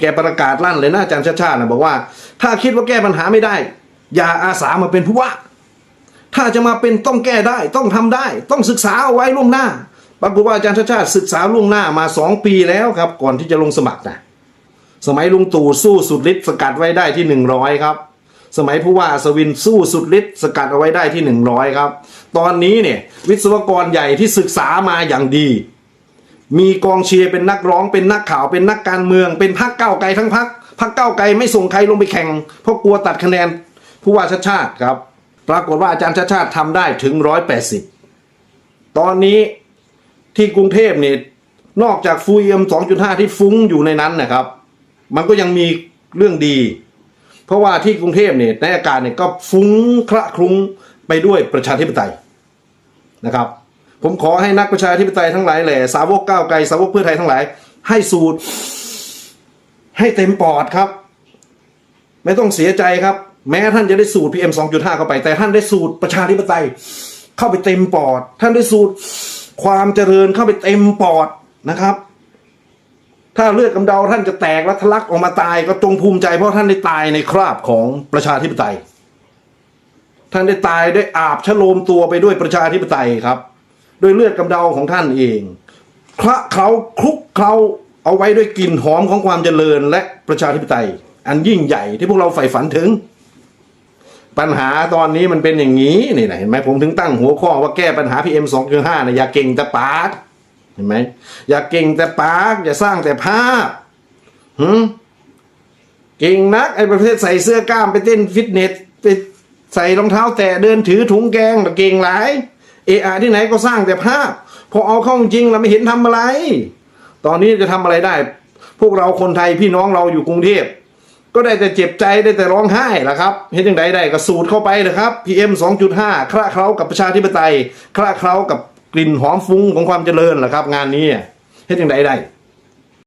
แกประกาศลั่นเลยนะอาจารย์ชาติชาตินะบอกว่า ถ้าคิดว่าแก้ปัญหาไม่ได้ อย่าอาสามาเป็นผู้ว่า ถ้าจะมาเป็นต้องแก้ได้ ต้องทำได้ ต้องศึกษาเอาไว้ล่วงหน้าปรากฏว่าอาจารย์ชาติชาติศึกษาล่วงหน้ามาสองปีแล้วครับ ก่อนที่จะลงสมัครนะสมัยลุงตู่สู้สุดฤทธิ์สกัดไว้ได้ที่หนึ่งร้อยครับ สมัยผู้ว่าอัศวินสู้สุดฤทธิ์สกัดเอาไว้ได้ที่หนึ่งร้อยครับ ตอนนี้เนี่ยวิศวกรใหญ่ที่ศึกษามาอย่างดี มีกองเชียร์เป็นนักร้องเป็นนักข่าวเป็นนักการเมือง เป็นพักเก้าไกลทั้งพักพักเก้าไกลไม่ส่งใครลงไปแข่ง เพราะกลัวตัดคะแนนผู้ว่าชาติชาติครับ ปรากฏว่าอาจารย์ชาติชาติทำได้ถึงร้อยแปดสิบตอนนี้ที่กรุงเทพเนี่ยนอกจากฟูเอ็มสองจุดห้าที่ฟุ้งอยู่ในนั้นนะครับ มันก็ยังมีเรื่องดี เพราะว่าที่กรุงเทพเนี่ยในอากาศเนี่ยก็ฟุ้งคละคลุ้งไปด้วยประชาธิปไตยนะครับ ผมขอให้นักประชาธิปไตยทั้งหลายแหล่สาวกก้าวไกลสาวกเพื่อไทยทั้งหลาย ให้สูตร ให้เต็มปอดครับ ไม่ต้องเสียใจครับ แม้ท่านจะได้สูตร PM 2.5 เข้าไป แต่ท่านได้สูตรประชาธิปไตย เข้าไปเต็มปอด ท่านได้สูตรความเจริญเข้าไปเต็มปอดนะครับ ถ้าเลือดกำเดาท่านจะแตกและทะลักออกมาตายก็จงภูมิใจเพราะท่านได้ตายในคราบของประชาธิปไตย ท่านได้ตายได้อาบชโลมตัวไปด้วยประชาธิปไตยครับ ด้วยเลือดกำเดาของท่านเองคละเคล้าคลุกเคล้าเอาไว้ด้วยกลิ่นหอมของความเจริญและประชาธิปไตย อันยิ่งใหญ่ที่พวกเราใฝ่ฝันถึง ปัญหาตอนนี้มันเป็นอย่างนี้นี่นะเห็นไหมผมถึงตั้งหัวข้อว่าแก้ปัญหา PM 2.5นะอย่าเก่งแต่ปากเห็นไหมอย่าเก่งแต่ปาก อย่าสร้างแต่ภาพหืมเก่งนักไอ้ประเภทใส่เสื้อกล้ามไปเต้นฟิตเนสไปใส่รองเท้าแตะเดินถือถุงแกงแต่เก่งหลาย เออที่ไหนก็สร้างแต่ภาพ พอเอาเข้าจริงเราไม่เห็นทำอะไร ตอนนี้จะทำอะไรได้ พวกเราคนไทยพี่น้องเราอยู่กรุงเทพก็ได้แต่เจ็บใจได้แต่ร้องไห้ละครับเห็นยังไงได้ก็สูดเข้าไปเลยครับ PM 2.5คละเคล้ากับประชาธิปไตยคละเคล้ากับกลิ่นหอมฟุ้งของความเจริญละครับ งานนี้เห็นยังไงได้